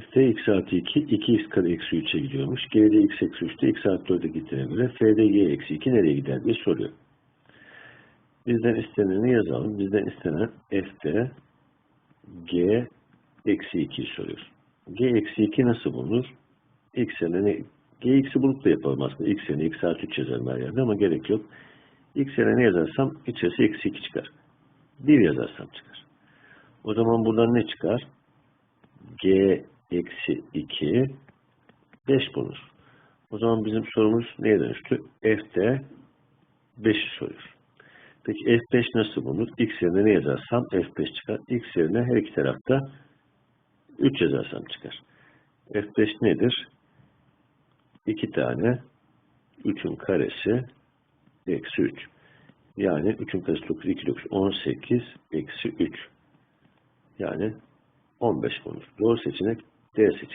F'de x artı 2, 2x kare eksi 3'e gidiyormuş. G'de x eksi 3'te x artı 4'e gittiğine göre F'de y eksi 2 nereye gider diye soruyor. Bizden isteneni yazalım. Bizden istenen F'de G eksi 2'yi soruyor. G eksi 2 nasıl bulunur? X yerine G x'i bulup da yapalım aslında. X yerine x artı 3 yazarım her yerde ama gerek yok. X yerine ne yazarsam içerisi eksi 2 çıkar. 1 yazarsam çıkar. O zaman buradan ne çıkar? G eksi 2 5 bulunur. O zaman bizim sorumuz neye dönüştü? F'de 5'i soruyor. Peki F5 nasıl bulunur? X yerine ne yazarsam F5 çıkar. X yerine her iki tarafta 3 yazarsam çıkar. F5 nedir? 2 tane 3'ün karesi eksi 3. Yani 3'ün karesi 9, 2, 9, 18 eksi 3. Yani 15 bulunur. Doğru seçenek تیرہ سو